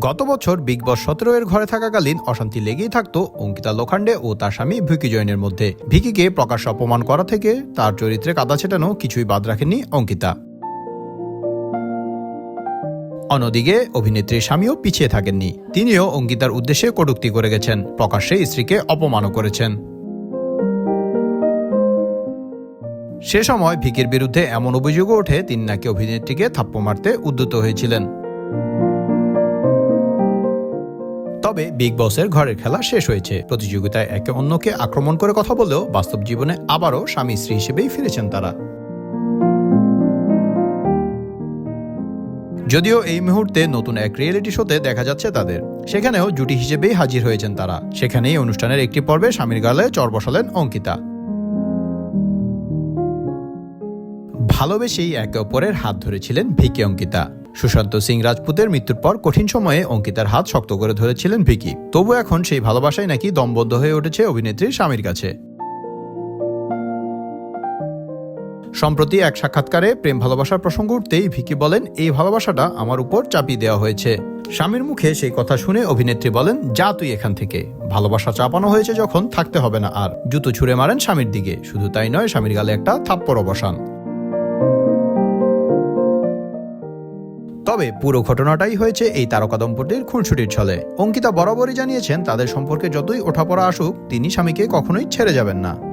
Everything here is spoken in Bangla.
গত বছর বিগ বস সতেরো এর ঘরে থাকাকালীন অশান্তি লেগেই থাকতো অঙ্কিতা লোখান্ডে ও তার স্বামী ভিকি জৈনের মধ্যে। ভিকিকে প্রকাশ্য অপমান করা থেকে তার চরিত্রে কাদা ছেটানো কিছুই বাদ রাখেননি অঙ্কিতা। অন্যদিকে অভিনেত্রীর স্বামীও পিছিয়ে থাকেননি। তিনিও অঙ্কিতার উদ্দেশ্যে কটূক্তি করে গেছেন। প্রকাশ্যে স্ত্রীকে অপমানও করেছেন। সে সময় ভিকির বিরুদ্ধে এমন অভিযোগও ওঠে, তিনি নাকি অভিনেত্রীকে থাপ্প মারতে উদ্যত হয়েছিলেন। তবে বিগ বসের ঘরের খেলা শেষ হয়েছে। প্রতিযোগিতায় একে অন্যকে আক্রমণ করে কথা বলেও বাস্তব জীবনে আবারও স্বামী স্ত্রী হিসেবেই ফিরেছেন তারা। যদিও এই মুহূর্তে নতুন এক রিয়েলিটি শোতে দেখা যাচ্ছে তাদের। সেখানেও জুটি হিসেবেই হাজির হয়েছেন তারা। সেখানেই অনুষ্ঠানের একটি পর্বে স্বামীর গালে চর বসালেন অঙ্কিতা। ভালোবেসেই একে অপরের হাত ধরেছিলেন ভিকি অঙ্কিতা। সুশান্ত সিং রাজপুতের মৃত্যুর পর কঠিন সময়ে অঙ্কিতার হাত শক্ত করে ধরেছিলেন ভিকি। তবু এখন সেই ভালোবাসাই নাকি দমবদ্ধ হয়ে উঠেছে অভিনেত্রীর স্বামীর কাছে। সম্প্রতি এক সাক্ষাৎকারে প্রেম ভালোবাসার প্রসঙ্গ উঠতেই ভিকি বলেন, এই ভালোবাসাটা আমার উপর চাপিয়ে দেওয়া হয়েছে। স্বামীর মুখে সেই কথা শুনে অভিনেত্রী বলেন, যা তুই এখান থেকে। ভালোবাসা চাপানো হয়েছে যখন, থাকতে হবে না আর। জুতো ছুঁড়ে মারেন স্বামীর দিকে। শুধু তাই নয়, স্বামীর গালে একটা থাপ্পড় বসান। তবে পুরো ঘটনাটাই হয়েছে এই তারকা দম্পতির খুনসুটির ছলে। অঙ্কিতা বরাবরই জানিয়েছেন, তাদের সম্পর্কে যতই ওঠাপড়া আসুক, তিনি স্বামীকে কখনোই ছেড়ে যাবেন না।